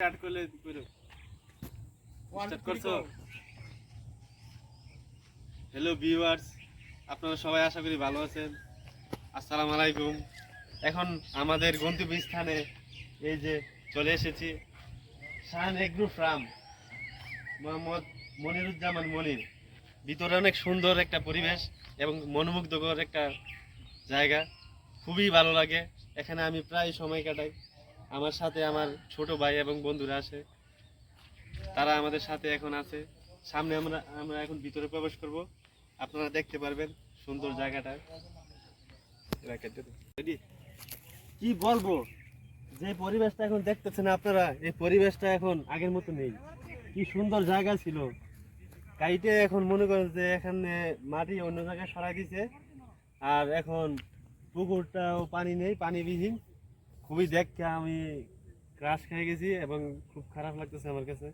Start করলে করো start করছ? হ্যালো ভিউয়ার্স আপনারা সবাই আশা করি ভালো আছেন। আসসালামু আলাইকুম। এখন আমাদের গন্তব্য স্থানে এই যে চলে এসেছি। Shan agro farm Mohammad Moniruzzaman Monir. ভিতরে অনেক সুন্দর একটা পরিবেশ এবং মনোমুগ্ধকর একটা জায়গা। খুবই ভালো লাগে। এখানে আমি প্রায় সময় কাটাই। আমার সাথে আমার ছোট ভাই এবং বন্ধুরা আসে তারা আমাদের সাথে এখন আছে। সামনে আমরা আমরা এখন ভিতরে প্রবেশ করব। আপনারা দেখতে পারবেন সুন্দর জায়গাটা। কি বলব? যে পরিবেশটা এখন দেখতেছেন আপনারা, এই পরিবেশটা এখন আগের মতো নেই। কি সুন্দর জায়গা ছিল। কাইটে এখন মনে করেন যে এখানে মাটি অন্য জায়গায় সরাই দিছে আর এখন পুকুরটাও পানি নেই, পানিবিহীন। খুবই দেখতে আমি ক্রাশ খেয়ে গেছি এবং খুব খারাপ লাগতেছে আমার কাছে।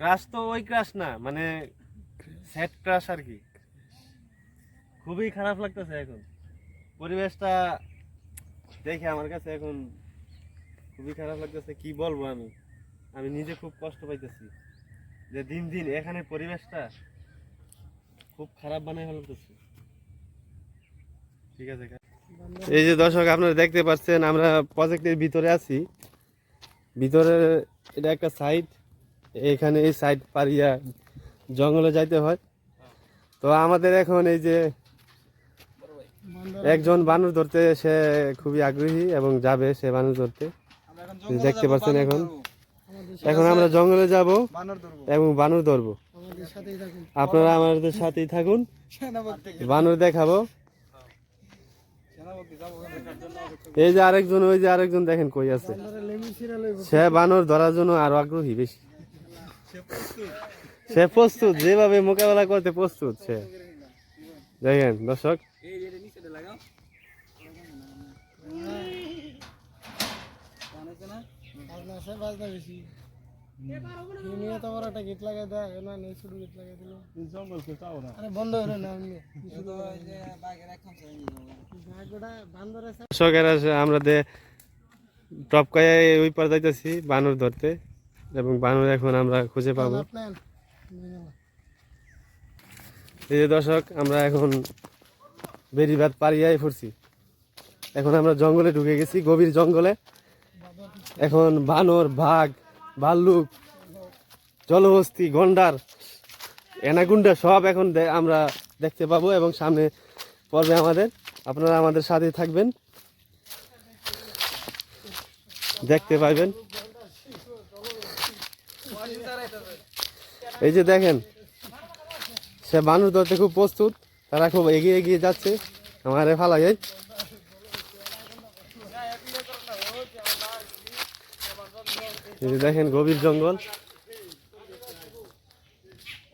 ক্রাশ তো ওই ক্রাশ না মানে সেট ক্রাশ আর কি। খুবই খারাপ লাগতেছে এখন। পরিবেশটা দেখে আমার কাছে এখন খুবই খারাপ লাগতেছে, কি বলব আমি? আমি নিজে খুব কষ্ট পাইতেছি যে দিন দিন এখানে পরিবেশটা খুব খারাপ বানাই ফেলতেছি। ঠিক আছে এই যে দর্শক, আপনারা দেখতে পাচ্ছেন, আমরা প্রজেক্টের ভিতরে আছি। ভিতরে এটা একটা সাইড এখানে এই সাইড পারিয়া জঙ্গলে যাইতে হয়। তো আমাদের এখন এই যে একজন বানর ধরতে, সে খুবই আগ্রহী এবং যাবে সে বানর ধরতে। দেখতে পাচ্ছেন এখন। এখন আমরা জঙ্গলে যাব এবং বানর ধরবো। আপনারা আমাদের সাথেই থাকুন। বানর দেখাবো। এই যে আরেকজন ওই যে আরেকজন দেখেন কই আছে। সে বানর ধরার জন্য আরও আগ্রহী বেশি। সে প্রস্তুত যেভাবে মোকাবেলা করতে প্রস্তুত সে। দেখেন দর্শক। বাজনা বেশি। একটা লাগাই দেয় লাগাই দর্শকের আমরা টপকায় ওই পার যাইতেছি, বানর ধরতে, এবং বানর এখন আমরা খুঁজে পাবো। এই যে দর্শক, আমরা এখন বেরিবাদ পারিয়াই পড়ছি। এখন আমরা জঙ্গলে ঢুকে গেছি, গভীর জঙ্গলে। এখন বানর, বাঘ ভাল্লুক, জলহস্তি, গন্ডার, এনাগুন্ডা সব এখন আমরা দেখতে পাবো এবং সামনে পর্বে আমাদের, আপনারা আমাদের সাথে থাকবেন। দেখতে পাবেন এই যে দেখেন, সে মানুষ ধরতে খুব প্রস্তুত, তারা খুব এগিয়ে এগিয়ে যাচ্ছে, আমারে ফালাই দেখেন গভীর জঙ্গল।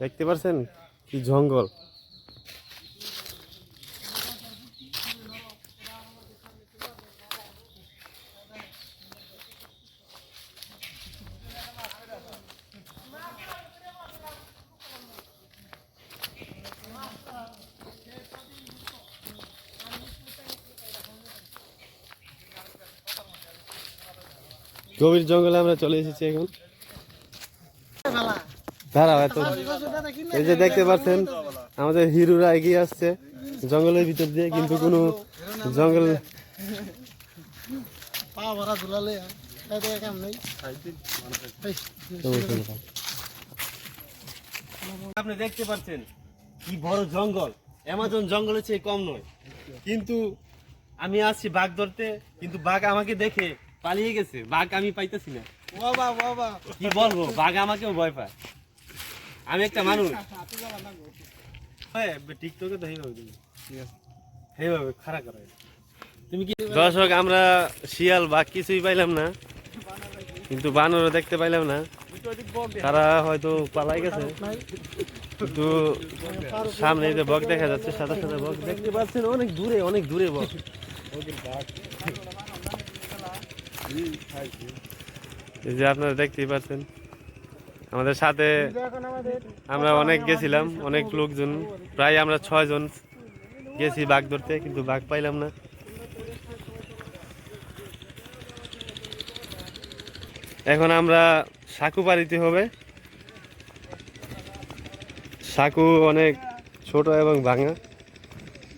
দেখতে পারছেন? কি জঙ্গল? গভীর জঙ্গলে আমরা চলে এসেছি এখন। দাঁড়াও, এত এই যে দেখতে পাচ্ছেন, আমাদের হিরোরা এগিয়ে আসছে। জঙ্গলের ভিতর দিয়ে কিন্তু কোনো জঙ্গল আপনি দেখতে পাচ্ছেন কি বড় জঙ্গল। অ্যামাজন জঙ্গলের চেয়ে কম নয়। কিন্তু আমি আসছি বাঘ ধরতে, কিন্তু বাঘ আমাকে দেখে পালিয়ে গেছে বাঘ আমি পাইতেছি না। বাবা বাবা। কি বলব বাঘ আমাকেও ভয় পায়। আমি একটা মানুষ। হ্যাঁ টিকটকে তো এইভাবে দিবি এইভাবে খারাপ করে তুমি কি দর্শক আমরা শিয়াল বাঘ কিছুই পাইলাম না। কিন্তু বানরও দেখতে পাইলাম না। তারা হয়তো পালাই গেছে। কিন্তু সামনে যে বক দেখা যাচ্ছে সাদা সাদা বক দেখতে পাচ্ছেন অনেক দূরে অনেক দূরে বক। এই যে আপনারা দেখতেই পাচ্ছেন, আমাদের সাথে আমরা অনেক গেছিলাম, অনেক লোকজন, প্রায় আমরা ছয় জন গেছি বাঘ ধরতে, কিন্তু বাঘ পাইলাম না। এখন আমরা সাকু পারিতে হবে। সাকু অনেক ছোট এবং ভাঙা।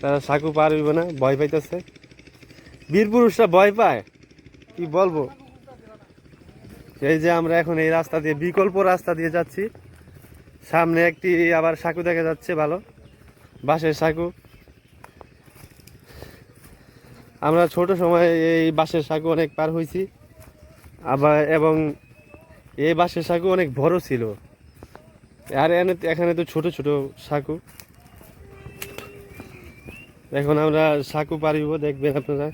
তারা সাকু পার হইব না, ভয় পাইতেছে। বীর পুরুষরা ভয় পায়। কি বলব? এই যে আমরা এখন এই রাস্তা দিয়ে, বিকল্প রাস্তা দিয়ে যাচ্ছি। সামনে একটি আবার সাকু দেখা যাচ্ছে ভালো। বাঁশের সাকু। আমরা ছোট সময় এই বাঁশের সাকু অনেক পার হয়েছি আবার এবং এই বাঁশের সাকু অনেক বড় ছিল। আর এখানে তো ছোট ছোট সাকু। এখন আমরা সাকু পারিব দেখবেন আপনারা।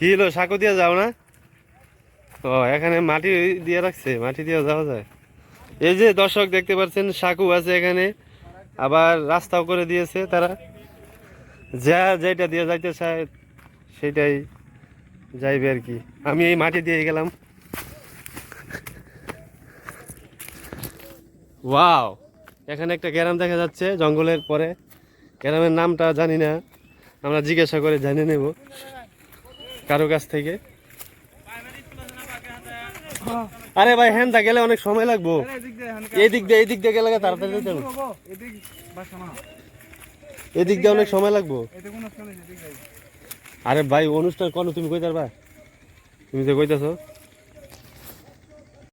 কি হলো, সাঁকো দিয়ে যাও না? ও, এখানে মাটি দিয়ে রাখছে, মাটি দিয়ে যাওয়া যায়। এই যে দর্শক দেখতে পাচ্ছেন, সাকু আছে এখানে। আবার রাস্তাও করে দিয়েছে তারা। যা যেটা দিয়ে যাইতে চায়, সেটাই যাইবে আর কি। আমি এই মাটি দিয়ে গেলাম। ওয়াও, এখানে একটা গ্রাম দেখা যাচ্ছে জঙ্গলের পরে। গ্রামের নামটা জানি না, আমরা জিজ্ঞাসা করে জানিয়ে নেব। কারও কাছ থেকে। আরে ভাই হ্যাঁ গেলে অনেক সময় লাগবো। এদিক দিয়ে এদিক দিয়ে গেলে তাড়াতাড়ি যেতে হবে। এদিক দিয়ে অনেক সময় লাগবো। আরে ভাই, অনুষ্ঠান কোন তুমি কই ভাই তুমি যে কইতাছো?